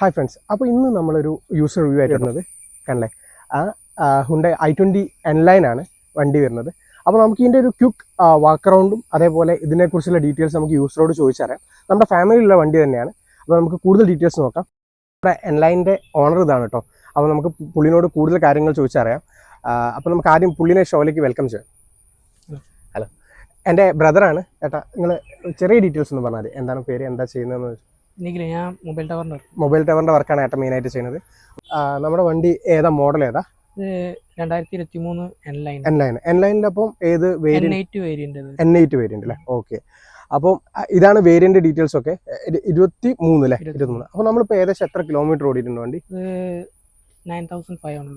Hi friends അപ്പോൾ ഇന്ന് നമ്മളൊരു യൂസർ റിവ്യൂ ആയിട്ട് വരുന്നത് കണ്ടല്ലേ ആ ഹുണ്ട ഐ ട്വന്റി ആണ് വണ്ടി വരുന്നത്. അപ്പോൾ നമുക്ക് ഇതിന്റെ ഒരു ക്യുക്ക് വാക്ക് അറൗണ്ടും അതേപോലെ ഇതിനെക്കുറിച്ചുള്ള ഡീറ്റെയിൽസ് നമുക്ക് യൂസറോട് ചോദിച്ചറിയാം. നമ്മുടെ ഫാമിലിയിലുള്ള വണ്ടി തന്നെയാണ്. അപ്പോൾ നമുക്ക് കൂടുതൽ ഡീറ്റെയിൽസ് നോക്കാം. നമ്മുടെ എൻലൈന്റെ ഓണർ ഇതാണ് കേട്ടോ അപ്പോൾ നമുക്ക് പുള്ളിനോട് കൂടുതൽ കാര്യങ്ങൾ ചോദിച്ചറിയാം. അപ്പോൾ നമുക്ക് ആദ്യം പുള്ളിനെ ഷോയിലേക്ക് വെൽക്കം ചെയ്യാം. ഹലോ എന്റെ ബ്രദറാണ് ഏട്ടാ നിങ്ങൾ ചെറിയ ഡീറ്റെയിൽസ് ഒന്ന് പറഞ്ഞാൽ മതി. എന്താണ് പേര് എന്താ ചെയ്യുന്നതെന്ന് എനിക്കില്ല ഞാൻ മൊബൈൽ ടവറിന്റെ മൊബൈൽ ടവറിന്റെ വർക്കാണ് ഏട്ടൻ മെയിൻ ആയിട്ട് ചെയ്യുന്നത്. നമ്മുടെ വണ്ടി ഏതാ? മോഡൽ ഏതാ? രണ്ടായിരത്തി ഇരുപത്തി മൂന്ന് അപ്പം ഏത് എൻ എയ്റ്റ് അല്ലേ? ഓക്കെ അപ്പം ഇതാണ് വേരിയന്റ് ഡീറ്റെയിൽസ് ഒക്കെ. ഇരു- ഇരുപത്തി മൂന്ന് അല്ലേ? ഇരുപത്തി അപ്പോൾ മൂന്ന് അപ്പൊ നമ്മളിപ്പോ ഏകദേശം എത്ര കിലോമീറ്റർ ഓടിയിട്ടുണ്ട് വണ്ടി?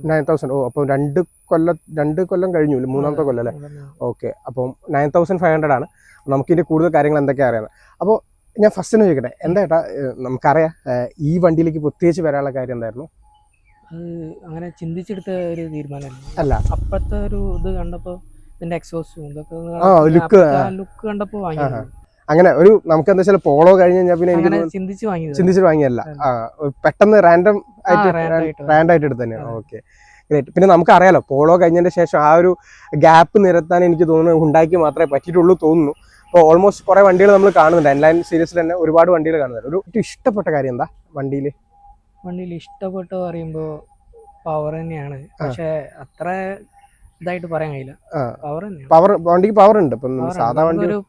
നയൻ തൗസൻഡ് ഓ അപ്പം രണ്ട് കൊല്ലം രണ്ട് കൊല്ലം കഴിഞ്ഞു മൂന്നാമത്തെ കൊല്ലം അല്ലേ? ഓക്കെ അപ്പം നയൻ തൗസൻഡ് ഫൈവ് ഹൺഡ്രഡ് ആണ്. നമുക്ക് ഇതിന്റെ കൂടുതൽ കാര്യങ്ങൾ എന്തൊക്കെയാ അറിയാം. അപ്പോൾ ഞാൻ ഫസ്റ്റ് തന്നെ ചോദിക്കട്ടെ? എന്താ ഏട്ടാ നമുക്കറിയാം ഈ വണ്ടിയിലേക്ക് പ്രത്യേകിച്ച് വരാനുള്ള കാര്യം എന്തായിരുന്നു? അങ്ങനെ ചിന്തിച്ചെടുത്ത ഒരു തീരുമാനമല്ല അല്ല. അപ്പോഴത്തെ ഒരു ഇത് കണ്ടപ്പോൾ ഇതിന്റെ എക്സോസ്റ്റും ഇതൊക്കെ ആ. ലുക്ക് കണ്ടപ്പോൾ അങ്ങനെ ഒരു നമുക്ക് എന്താ വെച്ചാൽ പോളോ കഴിഞ്ഞ് കഴിഞ്ഞാൽ പിന്നെ എനിക്ക് ചിന്തിച്ച് ചിന്തിച്ചിട്ട് വാങ്ങിയല്ല പെട്ടെന്ന് റാൻഡം ആയിട്ട് റാൻഡ് ആയിട്ട് എടുത്ത് തന്നെയാണ് ഓക്കെ ഗ്രേറ്റ് പിന്നെ നമുക്കറിയാലോ പോളോ കഴിഞ്ഞതിന്റെ ശേഷം ആ ഒരു ഗ്യാപ്പ് നിരത്താൻ എനിക്ക് തോന്നുന്നു ഉണ്ടാക്കി മാത്രമേ പറ്റിയിട്ടുള്ളൂ തോന്നുന്നു. അപ്പോൾ ഓൾമോസ്റ്റ് കുറേ വണ്ടികൾ നമ്മൾ കാണുന്നുണ്ട്. എൻലൈൻ സീരീസിൽ തന്നെ ഒരുപാട് വണ്ടികൾ കാണുന്നുണ്ട്. ഒരു ഏറ്റവും ഇഷ്ടപ്പെട്ട കാര്യം എന്താ വണ്ടിയിൽ വണ്ടിയിൽ ഇഷ്ടപ്പെട്ട പറയുമ്പോൾ പവർ തന്നെയാണ്. പക്ഷേ അത്ര ഇതായിട്ട് പറയാൻ കഴിയില്ല. പവർ തന്നെയാണ്. പവർ വണ്ടിക്ക് പവർ ഉണ്ട്. ഇപ്പം സാധാ വണ്ടി ഒരു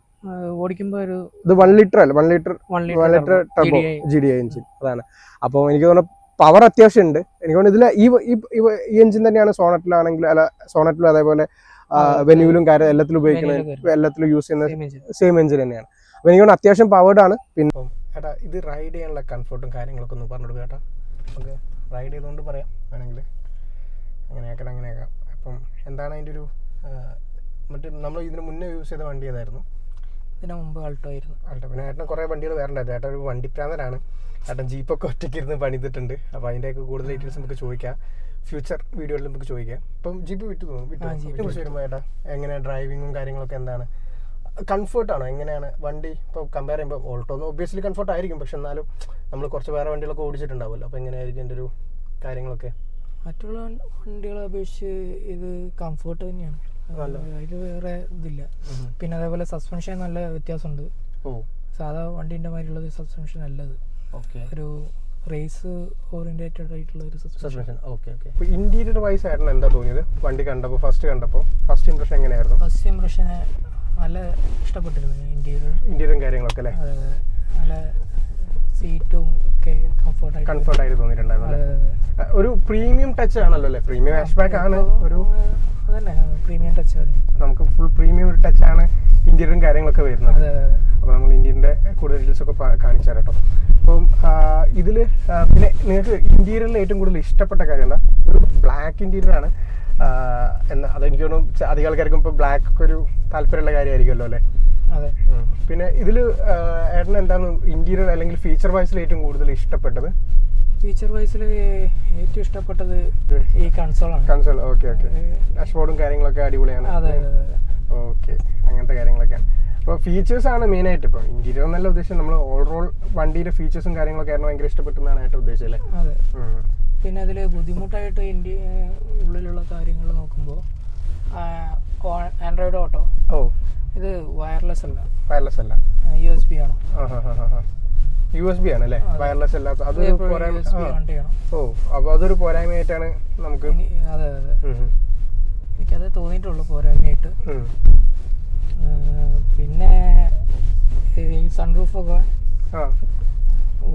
ഓടിക്കുമ്പോൾ ഒരു ഇത് വൺ ലിറ്റർ അല്ല. One litre one litre turbo. G D I engine അതാണ്. അപ്പോൾ എനിക്ക് തോന്നുന്നു പവർ അത്യാവശ്യം ഉണ്ട്. എനിക്ക് തോന്നുന്നു ഇതിൽ ഈ ഈ- എഞ്ചിൻ തന്നെയാണ് സോണറ്റിലാണെങ്കിലും അല്ല സോണറ്റിലും അതേപോലെ വെന്യൂലും കാര്യം എല്ലാത്തിലും ഉപയോഗിക്കുന്ന. എല്ലാത്തിലും യൂസ് ചെയ്യുന്ന Same engine. സെയിം എഞ്ചിൻ തന്നെയാണ്. അപ്പൊ എനിക്ക് അത്യാവശ്യം പവേർഡ് ആണ്. പിന്നെ ഏട്ടാ ഇത് റൈഡ് ചെയ്യാനുള്ള കംഫർട്ടും കാര്യങ്ങളൊക്കെ ഒന്ന് പറഞ്ഞു കൊടുക്കുക ഏട്ടാ നമുക്ക് റൈഡ് ചെയ്തുകൊണ്ട് പറയാം വേണമെങ്കിൽ. അങ്ങനെയാക്കാം അങ്ങനെയാക്കാം. അപ്പം എന്താണ് അതിന്റെ ഒരു മറ്റേ നമ്മൾ ഇതിന് മുന്നേ യൂസ് ചെയ്ത വണ്ടി ഏതായിരുന്നു? ഇതിന് മുമ്പ് ആൾട്ടോ ആയിരുന്നു. ആൾട്ടോ പിന്നെ ഏട്ടന് കുറേ വണ്ടികൾ വേറെണ്ടായിരുന്നു ഏട്ടൻ ഒരു വണ്ടി പ്രാന്തരാണ് ഏട്ടൻ ജീപ്പൊക്കെ ഒറ്റയ്ക്ക് ഇരുന്ന് പണിതിട്ടുണ്ട്. അപ്പോൾ അതിന്റെയൊക്കെ കൂടുതൽ ഡീറ്റെയിൽസ് നമുക്ക് ചോദിക്കാം. ഫ്യൂച്ചർ വീഡിയോയിൽ നമുക്ക് ചോദിക്കാം. ഇപ്പം ജീപ്പ് വിട്ടു തോന്നും വിട്ടു. ജീപ്പ് കുറിച്ച് വരുമ്പോൾ ഏട്ടാ എങ്ങനെ ഡ്രൈവിങ്ങും കാര്യങ്ങളൊക്കെ എന്താണ്? കംഫർട്ടാണോ എങ്ങനെയാണ്? വണ്ടി ഇപ്പോൾ കമ്പയർ ചെയ്യുമ്പോൾ ഓൾട്ടോ ഒന്നും ഒബ്വിയസ്ലി കംഫർട്ട് ആയിരിക്കും. പക്ഷെ എന്നാലും നമ്മൾ കുറച്ച് വേറെ വണ്ടികളൊക്കെ ഓടിച്ചിട്ടുണ്ടാവുമല്ലോ. അപ്പോൾ എങ്ങനെയായിരിക്കും എന്റെ ഒരു കാര്യങ്ങളൊക്കെ? മറ്റുള്ള വണ്ടികളെ അപേക്ഷിച്ച് ഇത് കംഫർട്ട് തന്നെയാണ്. അതിൽ വേറെ ഇതില്ല. പിന്നെ അതേപോലെ സസ്പെൻഷൻ നല്ല വ്യത്യാസമുണ്ട്. ഓ. സാധാ വണ്ടീന്റെ മാതിരിയുള്ളത് സസ്പെൻഷൻ അല്ലത് ഓക്കെ. ഒരു റേസ് ഓറിയന്റേറ്റഡ് ആയിട്ടുള്ള ഒരു സസ്പെൻഷൻ ഓക്കെ ഓക്കെ ഇപ്പോൾ ഇന്റീരിയർ വൈസ് ആയിരുന്നു എന്താ തോന്നിയത്? വണ്ടി കണ്ടപ്പോൾ ഫസ്റ്റ് കണ്ടപ്പോൾ ഫസ്റ്റ് ഇംപ്രഷൻ എങ്ങനെയായിരുന്നു? ഫസ്റ്റ് ഇംപ്രഷൻ നല്ല ഇഷ്ടപ്പെട്ടിരുന്നു ഇന്റീരിയർ ഇന്റീരിയറും കാര്യങ്ങളൊക്കെ അല്ലേ? നല്ല സീറ്റും ഒക്കെ കംഫർട്ടായിട്ട് കംഫർട്ട് ആയിട്ട് തോന്നിയിട്ടുണ്ടായിരുന്നു ഒരു പ്രീമിയം ടച്ച് ആണല്ലോ അല്ലേ? പ്രീമിയം ഹാഷ് ബാക്ക് ആണ് ഒരു അതന്നെ പ്രീമിയം ടച്ച് നമുക്ക് ഫുൾ പ്രീമിയം ഒരു ടച്ച് ആണ് ഇന്റീരിയറും കാര്യങ്ങളൊക്കെ വരുന്നത്. അതെ അതെ. അപ്പോൾ നമ്മൾ ഇന്ത്യന്റെ കൂടുതൽ കാണിച്ചു തരാം കേട്ടോ. അപ്പം ഇതിൽ പിന്നെ നിങ്ങൾക്ക് ഇന്റീരിയറിൽ ഏറ്റവും കൂടുതൽ ഇഷ്ടപ്പെട്ട കാര്യം എന്താ? ഒരു ബ്ലാക്ക് ഇന്റീരിയർ ആണ്. ആഹ് എന്നാ അതെനിക്ക് തോന്നുന്നു അധികം ആൾക്കാർക്കും ഇപ്പോൾ ബ്ലാക്ക് ഒക്കെ ഒരു താല്പര്യമുള്ള കാര്യമായിരിക്കുമല്ലോ അല്ലേ? അതെ. പിന്നെ ഇതിൽ ഏട്ടന് എന്താണ് ഇന്റീരിയർ അല്ലെങ്കിൽ ഫീച്ചർ വൈസിൽ ഏറ്റവും കൂടുതൽ ഇഷ്ടപ്പെട്ടത്? ഫീച്ചർ വൈസിൽ ഏറ്റവും ഇഷ്ടപ്പെട്ടത് ഈ കൺസോളാണ് കൺസോൾ ഓക്കെ ഓക്കെ ഡാഷ്ബോർഡും കാര്യങ്ങളൊക്കെ അടിപൊളിയാണ്. അതെ അതെ ഓക്കെ അങ്ങനത്തെ കാര്യങ്ങളൊക്കെയാണ്. അപ്പോൾ ഫീച്ചേഴ്സാണ് മെയിനായിട്ട് ആയിട്ട് ഇപ്പോൾ ഇന്റീരിയർ എന്നല്ല ഉദ്ദേശം. നമ്മൾ ഓവറോൾ വണ്ടിയുടെ ഫീച്ചേഴ്സും കാര്യങ്ങളൊക്കെ ആയിരുന്നു ഭയങ്കര ഇഷ്ടപ്പെട്ടെന്നാണ് ഏറ്റവും ഉദ്ദേശം അല്ലേ? അതെ. പിന്നെ അതിൽ ബുദ്ധിമുട്ടായിട്ട് ഇന്ത്യ ഉള്ളിലുള്ള കാര്യങ്ങൾ നോക്കുമ്പോൾ ആൻഡ്രോയിഡ് ഓട്ടോ ഓ. ഇത് വയർലെസ് അല്ല. വയർലെസ് അല്ല. യു എസ് ബി ആണ്. യു എസ് ബി ആണ് അല്ലേ? വയർലെസ് അല്ലാത്ത അത് ഓ അപ്പോൾ അതൊരു പോരായ്മയായിട്ടാണ് നമുക്ക് അതെ അതെ. എനിക്കത് തോന്നിയിട്ടുള്ളൂ പോരായ്മയായിട്ട്. പിന്നെ ഈ സൺറൂഫ് ഒക്കെ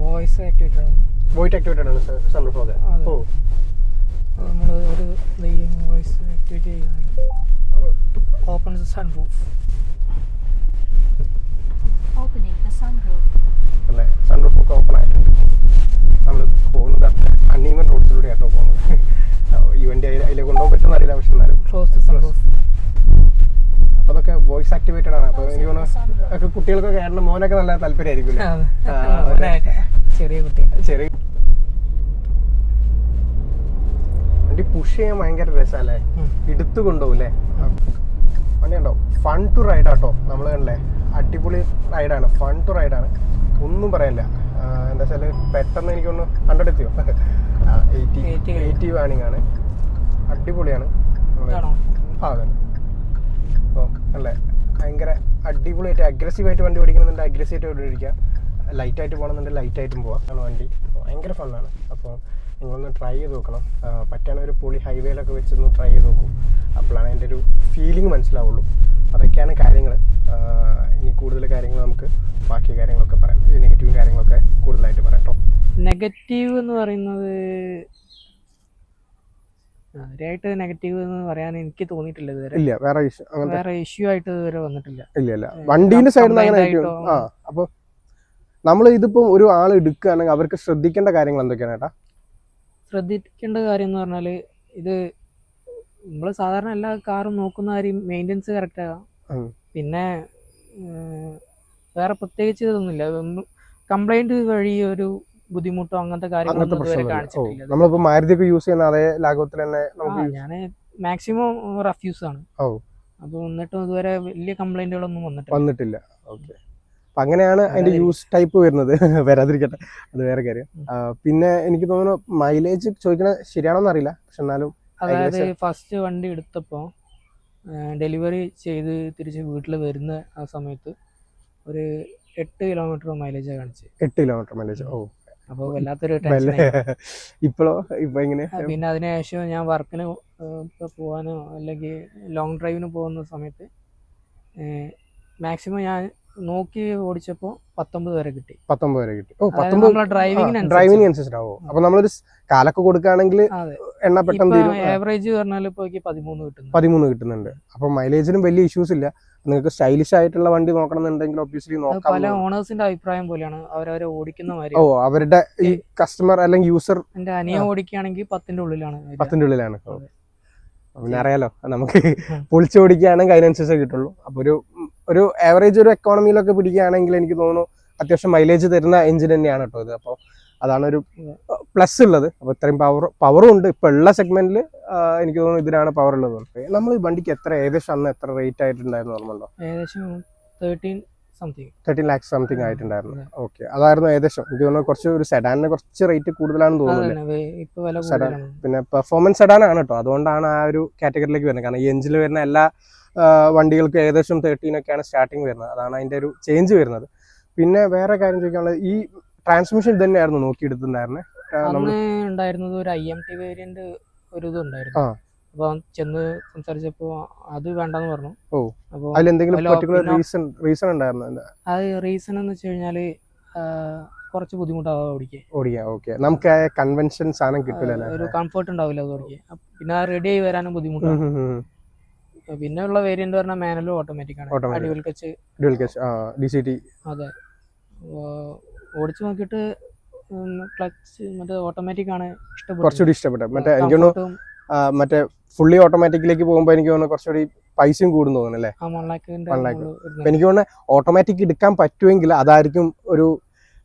വോയിസ് ആക്ടിവേറ്റഡ് ആണ്. വോയിറ്റ് ആക്ടിവേറ്റഡ് ആണ് സൺറൂഫ് ഒക്കെ. ഓ. നമ്മൾ ഒരു വോയിസ് ആക്ടിവേറ്റ് ചെയ്താൽ open sunroof opening the sunroof അല്ലേ? സൺറൂഫ് ഒക്കെ ഓപ്പൺ ആയിട്ടുണ്ട്. നമ്മൾ പോകുന്നത് അത്ര അൺഈവൻ റോഡിലൂടെ ആട്ടോ പോകുന്നത്. അതിൽ അതിലെ കൊണ്ടുപോകാൻ പറ്റുന്ന അറിയില്ല പക്ഷെ എന്നാലും close the sunroof voice activated ആണ്. അപ്പൊ എനിക്ക് തോന്നുന്നു കുട്ടികൾക്കൊക്കെ ഏട്ടന്റെ മോനൊക്കെ നല്ല താല്പര്യമായിരിക്കും ചെറിയ കുട്ടികൾ ചെറിയ വണ്ടി പുഷ് ചെയ്യാൻ ഭയങ്കര രസമല്ലേ? എടുത്തു കൊണ്ടുപോകും വണ്ടിയുണ്ടോ വണ്ടി ഉണ്ടോ ഫൺ ടു റൈഡ് ആട്ടോ നമ്മൾ കണ്ടല്ലേ? അടിപൊളി റൈഡാണ് ഫൺ ടു റൈഡാണ് ഒന്നും പറയാനില്ല എന്താ വെച്ചാൽ പെട്ടെന്ന് എനിക്കൊന്ന് ഹൺഡ്രഡ് എത്തിയോ? എയ്റ്റി 80 എയ്റ്റി വാണിംഗ് ആണ്. അടിപൊളിയാണ്. ആ അതെ. അപ്പോൾ അല്ലേ? ഭയങ്കര അടിപൊളിയായിട്ട് അഗ്രസീവായിട്ട് വണ്ടി ഓടിക്കണമെന്നുണ്ട് അഗ്രസീവായിട്ട് ഓടിക്കാം ലൈറ്റായിട്ട് പോകണമെന്നുണ്ടെങ്കിൽ ലൈറ്റായിട്ടും പോവാം. ആണ് വണ്ടി. ഭയങ്കര ഫണ്ണാണ് അപ്പോൾ നിങ്ങളൊന്ന് ട്രൈ ചെയ്ത് നോക്കണം. പറ്റുകയാണെങ്കിൽ ഒരു പൊളി ഹൈവേയിലൊക്കെ വെച്ചൊന്ന് ട്രൈ ചെയ്ത് നോക്കും. അപ്പോഴാണ് അതിന്റെ ഒരു ഫീലിംഗ് മനസ്സിലാവുള്ളൂ. അതൊക്കെയാണ് കാര്യങ്ങൾ. ഇനി കൂടുതൽ കാര്യങ്ങൾ നമുക്ക് ബാക്കി കാര്യങ്ങളൊക്കെ പറയാം. നെഗറ്റീവും കാര്യങ്ങളൊക്കെ കൂടുതലായിട്ട് പറയാം കേട്ടോ നെഗറ്റീവ് എന്ന് പറയുന്നത് കാര്യമായിട്ട് നെഗറ്റീവ് എന്ന് പറയാൻ എനിക്ക് തോന്നിയിട്ടില്ല ഇതുവരെ. ഇല്ല വേറെ ഇഷ്യൂ വേറെ ഇഷ്യൂ ആയിട്ട് ഇതുവരെ വന്നിട്ടില്ല. ഇല്ല ഇല്ല. വണ്ടീന്റെ സൈഡിൽ നിന്ന് അങ്ങനെ. ആ അപ്പോൾ നമ്മൾ ഇതിപ്പം ഒരു ആൾ എടുക്കുകയാണെങ്കിൽ അവർക്ക് ശ്രദ്ധിക്കേണ്ട കാര്യങ്ങൾ എന്തൊക്കെയാണ് ഏട്ടാ? ശ്രദ്ധിക്കേണ്ട കാര്യം എന്ന് പറഞ്ഞാൽ ഇത് നമ്മൾ സാധാരണ എല്ലാ കാറും നോക്കുന്ന കാര്യം മെയിന്റെനൻസ് കറക്റ്റ് ആകാം പിന്നെ വേറെ പ്രത്യേകിച്ച് ഇതൊന്നുമില്ല. കംപ്ലൈന്റ് വഴി ഒരു ബുദ്ധിമുട്ടോ അങ്ങനത്തെ കാര്യങ്ങളൊന്നും കാണിച്ചിട്ടില്ല. നമ്മളിപ്പോ മാരുതിയൊക്കെ യൂസ് ചെയ്യുന്ന അതേ ലാഘവത്തിൽ തന്നെ നമുക്ക് ഞാൻ മാക്സിമം റഫ്യൂസ് ആണ്. അപ്പൊ എന്നിട്ടും ഇതുവരെ വലിയ കംപ്ലൈന്റുകളൊന്നും വന്നിട്ടില്ല. വന്നിട്ടില്ല. ഓക്കെ. അപ്പൊ അങ്ങനെയാണ് അതിന്റെ യൂസ് ടൈപ്പ് വരുന്നത്. വരാതിരിക്കട്ടെ. അത് വേറെ കാര്യം. പിന്നെ എനിക്ക് തോന്നുന്നു മൈലേജ് ചോദിക്കണ ശരിയാണോന്ന് അറിയില്ല. പക്ഷെ എന്നാലും അതായത് ഫസ്റ്റ് വണ്ടി എടുത്തപ്പോൾ ഡെലിവറി ചെയ്ത് തിരിച്ച് വീട്ടിൽ വരുന്ന ആ സമയത്ത് ഒരു എട്ട് കിലോമീറ്റർ മൈലേജ് കാണിച്ചു. എട്ട് കിലോമീറ്റർ മൈലേജ് ഓ. അപ്പോൾ വല്ലാത്തൊരു ടെൻഷൻ ഇപ്പോഴോ ഇപ്പൊ എങ്ങനെ? പിന്നെ അതിനുശേഷം ഞാൻ വർക്കിന് പോകാനോ അല്ലെങ്കിൽ ലോങ് ഡ്രൈവിന് പോകുന്ന സമയത്ത് മാക്സിമം ഞാൻ നോക്കി ഓടിച്ചപ്പോൾ പത്തൊമ്പത് വരെ കിട്ടി. പത്തൊമ്പത് വരെ കിട്ടി. ഓ പത്തൊമ്പത് ഡ്രൈവിംഗ് അനുസരിച്ചിട്ടാവോ അപ്പൊ നമ്മളൊരു കാലൊക്കെ കൊടുക്കുകയാണെങ്കിൽ എണ്ണ പെട്ടെന്ന് ഏവറേജ് ആവറേജ് പറഞ്ഞാൽ ഇപ്പോൾ എനിക്ക് പതിമൂന്ന് കിട്ടുന്നു പതിമൂന്ന് കിട്ടുന്നുണ്ട്. അപ്പൊ മൈലേജിനും വലിയ ഇഷ്യൂസ് ഇല്ല. നിങ്ങൾക്ക് സ്റ്റൈലിഷ് ആയിട്ടുള്ള വണ്ടി നോക്കണമെന്നുണ്ടെങ്കിൽ ഒബ്വിയസ്ലി നോക്കാം പല ഓണേഴ്സിന്റെ അഭിപ്രായം പോലെയാണ്. അവരവരെ ഓടിക്കുന്ന മാതിരി ഓ അവരുടെ ഈ കസ്റ്റമർ അല്ലെങ്കിൽ യൂസർ എന്റെ അനിയ ഓടിക്കുകയാണെങ്കിൽ പത്തിന്റെ ഉള്ളിലാണ്. പത്തിന്റെ ഉള്ളിലാണ്. പിന്നെ അറിയാലോ നമുക്ക് പൊളിച്ചോടിക്കുകയാണെങ്കിൽ പൊളിച്ച് ഓടിക്കുകയാണെങ്കിൽ അതിനനുസരിച്ചേ കിട്ടുള്ളൂ. അപ്പൊ ഒരു ഒരു ആവറേജ് ഒരു എക്കോണമിയിലൊക്കെ പിടിക്കുകയാണെങ്കിൽ എനിക്ക് തോന്നുന്നു അത്യാവശ്യം മൈലേജ് തരുന്ന എഞ്ചിൻ തന്നെയാണ് കേട്ടോ ഇത്. അപ്പോൾ അതാണ് ഒരു പ്ലസ് ഉള്ളത്. അപ്പോൾ ഇത്രയും പവർ പവറും ഉണ്ട്. ഇപ്പോൾ ഉള്ള സെഗ്മെന്റിൽ എനിക്ക് തോന്നുന്നു ഇതിനാണ് പവർ ഉള്ളത് നമ്മൾ ഈ വണ്ടിക്ക് എത്ര ഏകദേശം അന്ന് എത്ര റേറ്റ് ആയിട്ടുണ്ടായിരുന്നു ഓർമ്മയുണ്ടോ ഏകദേശം thirteen something thirteen lakhs something ആയിട്ടുണ്ടായിരുന്നു. ഓക്കെ അതായിരുന്നു ഏകദേശം. എനിക്ക് തോന്നുന്നു കുറച്ച് ഒരു സെഡാനിന് കുറച്ച് റേറ്റ് കൂടുതലാണെന്ന് തോന്നുന്നു സെഡാൻ. പിന്നെ പെർഫോമൻസ് സെഡാനാണ് കേട്ടോ. അതുകൊണ്ടാണ് ആ ഒരു കാറ്റഗറിയിലേക്ക് വരുന്നത്. കാരണം ഈ എഞ്ചിൽ വരുന്ന എല്ലാ വണ്ടികൾക്കും ഏകദേശം തേർട്ടീൻ ഒക്കെയാണ് സ്റ്റാർട്ടിങ് വരുന്നത്. അതാണ് അതിന്റെ ഒരു ചേഞ്ച് വരുന്നത്. പിന്നെ വേറെ കാര്യം ചോദിക്കാനുള്ളത് ഈ ട്രാൻസ്മിഷൻ തന്നെയായിരുന്നു നോക്കിയെടുത്തിട്ടുണ്ടായിരുന്നത് നമ്മൾ ഉണ്ടായിരുന്നത് ഒരു ഐ എം ടി വേരിയന്റ് ഒരു. അപ്പൊ ചെന്ന് സംസാരിച്ചപ്പോ അത് വേണ്ടെന്ന് പറഞ്ഞു. ഓ. അപ്പൊ പെർട്ടിക്കുലർ റീസൺ റീസൺ ഉണ്ടായിരുന്നു അത് റീസൺ എന്ന് വെച്ച് കഴിഞ്ഞാൽ കുറച്ച് ബുദ്ധിമുട്ടാവും ഓടിക്കാൻ. ഓടിക്കാൻ ഓക്കെ. നമുക്ക് കൺവെൻഷൻ സാധനം കിട്ടില്ല ഒരു കംഫർട്ട് ഉണ്ടാവില്ല അത് ഓടിക്കാൻ. പിന്നെ റെഡി ആയി വരാനും ബുദ്ധിമുട്ടാണ്. പിന്നെ ഉള്ള വേരിയന്റ് പറഞ്ഞാൽ മാനുവലും ഓട്ടോമാറ്റിക് ആണ്. Dual clutch dual clutch D C T അതെ. ഓടിച്ചു നോക്കിയിട്ട് ക്ലച്ച് മറ്റേ ഓട്ടോമാറ്റിക് ആണ് ഇഷ്ടപ്പെട്ടു കുറച്ചുകൂടി ഇഷ്ടപ്പെട്ടത്. മറ്റേ എനിക്ക് തോന്നുന്നു മറ്റേ ഫുള്ളി ഓട്ടോമാറ്റിക്കിലേക്ക് പോകുമ്പോൾ എനിക്ക് തോന്നുന്നു കുറച്ചുകൂടി പൈസയും കൂടും തോന്നുന്നല്ലേ എനിക്ക് തോന്നുന്നു ഓട്ടോമാറ്റിക് എടുക്കാൻ പറ്റുമെങ്കിൽ അതായിരിക്കും ഒരു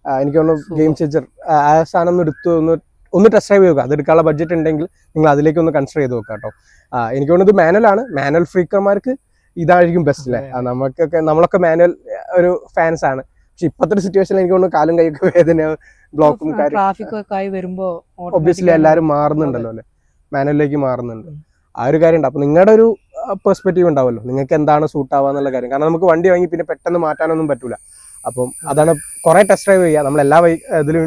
എനിക്ക് തോന്നുന്നു ഗെയിം ചേഞ്ചർ ആ സാധനം ഒന്ന് എടുത്തു ഒന്ന് ഒന്ന് ടെസ്റ്റ് ഡ്രൈവ് ചെയ്യുക അതെടുക്കാനുള്ള ബഡ്ജറ്റ് ഉണ്ടെങ്കിൽ നിങ്ങൾ അതിലേക്ക് ഒന്ന് കൺസിഡർ ചെയ്ത് നോക്കുക കേട്ടോ. എനിക്ക് തോന്നുന്നത് മാനുവൽ ആണ്. മാനുവൽ ഫ്രീക്കർമാർക്ക് ഇതായിരിക്കും ബെസ്റ്റ് അല്ലേ നമുക്കൊക്കെ നമ്മളൊക്കെ മാനുവൽ ഒരു ഫാൻസ് ആണ്. പക്ഷെ ഇപ്പോഴത്തെ ഒരു സിറ്റുവേഷനിൽ എനിക്ക് തോന്നുന്നു കാലും കൈയൊക്കെ വേദന ബ്ലോക്കും കാര്യം ട്രാഫിക് ഒക്കെ ആയി വരുമ്പോ ഒബ്വിയസ്ലി automatic എല്ലാവരും മാറുന്നുണ്ടല്ലോ അല്ലേ? മാനുവലിലേക്ക് മാറുന്നുണ്ട്. ആ ഒരു കാര്യം ഉണ്ട് അപ്പൊ നിങ്ങളുടെ ഒരു പെർസ്പെക്റ്റീവ് ഉണ്ടാവുമല്ലോ നിങ്ങൾക്ക് എന്താണ് സൂട്ട് ആവുക എന്നുള്ള കാര്യം. കാരണം നമുക്ക് വണ്ടി വാങ്ങി പിന്നെ പെട്ടെന്ന് മാറ്റാനൊന്നും പറ്റൂല. അപ്പം അതാണ് കുറെ ടെസ്റ്റ് ഡ്രൈവ് ചെയ്യുക നമ്മൾ എല്ലാ ഇതിലും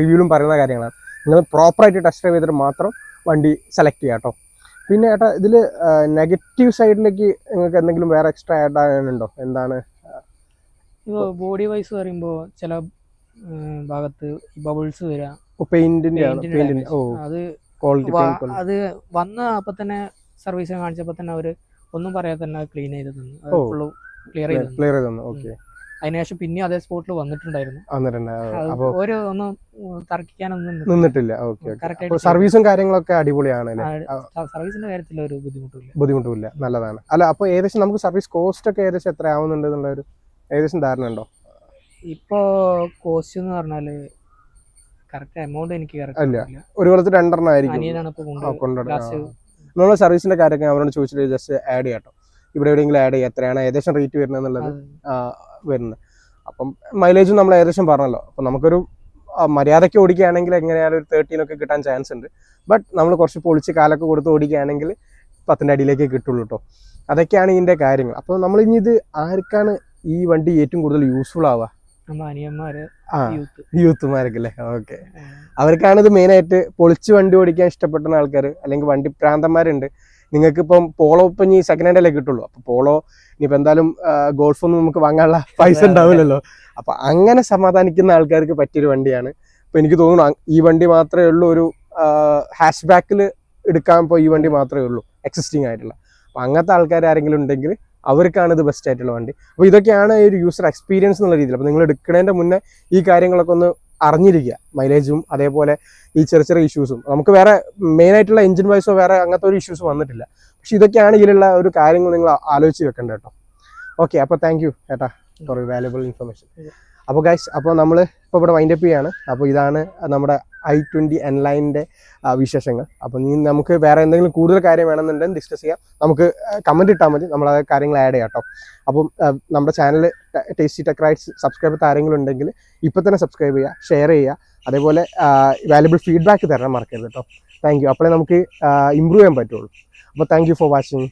റിവ്യൂലും പറയുന്ന കാര്യങ്ങളാണ്. നിങ്ങൾ പ്രോപ്പറായിട്ട് ടെസ്റ്റ് ഡ്രൈവ് ചെയ്തിട്ട് മാത്രം വണ്ടി സെലക്ട് ചെയ്യുക കേട്ടോ പിന്നെ ഏട്ടാ ഇതിൽ നെഗറ്റീവ് സൈഡിലേക്ക് നിങ്ങൾക്ക് എന്തെങ്കിലും വേറെ എക്സ്ട്രാ ആഡ് ആകാനുണ്ടോ? എന്താണ്? ബോഡി വൈസ് പറയുമ്പോൾ ചില ഭാഗത്ത് ബബിൾസ് വരിക പെയിന്റിന്റെ അത് ക്വാളിറ്റി അത് വന്ന അപ്പൊ തന്നെ സർവീസ് കാണിച്ചപ്പോ തന്നെ അവർ ഒന്നും പറയാതെ തന്നെ ക്ലീൻ ചെയ്ത് തന്നു. ക്ലിയർ ചെയ്ത് തന്നു. ക്ലിയർ ചെയ്തു ഓക്കെ അതിനുശേഷം പിന്നെ അതേ സ്പോട്ടിൽ വന്നിട്ടുണ്ടായിരുന്നു. അപ്പോൾ ഒരു ഒന്ന് തർക്കിക്കാനൊന്നും നിന്നിട്ടില്ല. ഓക്കെ സർവീസും കാര്യങ്ങളൊക്കെ അടിപൊളിയാണ് സർവീസിന്റെ കാര്യത്തിൽ ഒരു ബുദ്ധിമുട്ടില്ല ബുദ്ധിമുട്ടില്ല നല്ലതാണ്. അല്ല അപ്പോൾ ഏകദേശം നമുക്ക് സർവീസ് കോസ്റ്റ് ഒക്കെ ഏകദേശം എത്ര ആവുന്നുണ്ട് എന്നുള്ള ഒരു ഏകദേശം ധാരണ ഉണ്ടോ? ഇപ്പോ കോസ്റ്റ് എന്ന് പറഞ്ഞാൽ കറക്റ്റ് എമൗണ്ട് എനിക്ക്. കറക്റ്റ് ഒരു കൊല്ലത്തിൽ രണ്ടെണ്ണം ആയിരിക്കും. നമ്മൾ സർവീസിന്റെ കാര്യമൊക്കെ അവരോട് ചോദിച്ചിട്ട് ജസ്റ്റ് ആഡ് ചെയ്യാട്ടോ ഇവിടെ എവിടെയെങ്കിലും ആഡ് ചെയ്യാം. എത്രയാണ് ഏകദേശം റേറ്റ് വരുന്നത് എന്നുള്ളത്? വരുന്നത്. അപ്പം മൈലേജും നമ്മൾ ഏകദേശം പറഞ്ഞല്ലോ. അപ്പം നമുക്കൊരു മര്യാദയ്ക്ക് ഓടിക്കുകയാണെങ്കിൽ എങ്ങനെയാലും ഒരു തേർട്ടീനൊക്കെ കിട്ടാൻ ചാൻസ് ഉണ്ട്. ബട്ട് നമ്മൾ കുറച്ച് പൊളിച്ച് കാലൊക്കെ കൊടുത്ത് ഓടിക്കുകയാണെങ്കിൽ പത്തിന്റെ അടിയിലേക്ക് കിട്ടുള്ളൂ കേട്ടോ അതൊക്കെയാണ് ഇതിന്റെ കാര്യങ്ങൾ. അപ്പോൾ നമ്മൾ ഇനി ഇത് ആർക്കാണ് ഈ വണ്ടി ഏറ്റവും കൂടുതൽ യൂസ്ഫുൾ ആവുക? നമ്മുടെ അനിയന്മാര് ആ യൂത്ത് യൂത്തുമാർക്ക് അല്ലേ ഓക്കെ അവർക്കാണ് ഇത് മെയിനായിട്ട് പൊളിച്ച് വണ്ടി ഓടിക്കാൻ ഇഷ്ടപ്പെടുന്ന ആൾക്കാർ അല്ലെങ്കിൽ വണ്ടി പ്രാന്തന്മാരുണ്ട്. നിങ്ങൾക്ക് ഇപ്പം പോളോ ഇപ്പം ഇനി സെക്കൻഡ് ഹാൻഡല്ലേ കിട്ടുള്ളൂ. അപ്പോൾ പോളോ ഇനിയിപ്പോൾ എന്തായാലും ഗോൾഫൊന്നും നമുക്ക് വാങ്ങാനുള്ള പൈസ. ഉണ്ടാവില്ലല്ലോ. അപ്പോൾ അങ്ങനെ സമാധാനിക്കുന്ന ആൾക്കാർക്ക് പറ്റിയൊരു വണ്ടിയാണ്. അപ്പോൾ എനിക്ക് തോന്നുന്നു ഈ വണ്ടി മാത്രമേ ഉള്ളൂ ഒരു ഹാഷ് ബാക്കിൽ എടുക്കാൻ ഇപ്പോൾ ഈ വണ്ടി മാത്രമേ ഉള്ളൂ എക്സിസ്റ്റിംഗ് ആയിട്ടുള്ള. അപ്പോൾ അങ്ങനത്തെ ആൾക്കാർ ആരെങ്കിലും ഉണ്ടെങ്കിൽ അവർക്കാണ് ഇത് ബെസ്റ്റ് ആയിട്ടുള്ള വണ്ടി. അപ്പോൾ ഇതൊക്കെയാണ് ഒരു യൂസർ എക്സ്പീരിയൻസ് എന്നുള്ള രീതിയിൽ. അപ്പോൾ നിങ്ങൾ എടുക്കുന്നതിന്റെ മുന്നേ ഈ കാര്യങ്ങളൊക്കെ ഒന്ന് അറിഞ്ഞിരിക്കുക. മൈലേജും അതേപോലെ ഈ ചെറിയ ചെറിയ ഇഷ്യൂസും നമുക്ക് വേറെ മെയിൻ ആയിട്ടുള്ള എഞ്ചിൻ വൈസോ വേറെ അങ്ങനത്തെ ഒരു ഇഷ്യൂസ് വന്നിട്ടില്ല. പക്ഷെ ഇതൊക്കെയാണ് ഇതിലുള്ള ഒരു കാര്യങ്ങൾ നിങ്ങൾ ആലോചിച്ച് വെക്കേണ്ടത് കേട്ടോ. ഓക്കെ അപ്പോൾ താങ്ക് യു ഏട്ടാ ഫോർ വാല്യുബിൾ ഇൻഫർമേഷൻ അപ്പോൾ ഗൈസ് അപ്പോൾ നമ്മൾ ഇപ്പോൾ ഇവിടെ വൈൻഡപ്പ് ചെയ്യാണ്. അപ്പോൾ ഇതാണ് നമ്മുടെ ഐ ട്വന്റി എൻലൈനിന്റെ വിശേഷങ്ങൾ. അപ്പോൾ നീ നമുക്ക് വേറെ എന്തെങ്കിലും കൂടുതൽ കാര്യം വേണമെന്നുണ്ടെങ്കിൽ ഡിസ്കസ് ചെയ്യാം. നമുക്ക് കമന്റ് ഇട്ടാൽ മതി. നമ്മൾ ആ കാര്യങ്ങൾ ആഡ് ചെയ്യാം കേട്ടോ അപ്പം നമ്മുടെ channel Tasty Tech Rights subscribe ആരെങ്കിലും ഉണ്ടെങ്കിൽ ഇപ്പോൾ തന്നെ സബ്സ്ക്രൈബ് ചെയ്യുക ഷെയർ ചെയ്യുക അതേപോലെ വാല്യുബിൾ ഫീഡ്ബാക്ക് തരണം മറക്കരുത് കേട്ടോ താങ്ക് യു അപ്പോഴേ നമുക്ക് ഇമ്പ്രൂവ് ചെയ്യാൻ പറ്റുള്ളൂ. അപ്പോൾ താങ്ക് യു ഫോർ വാച്ചിങ്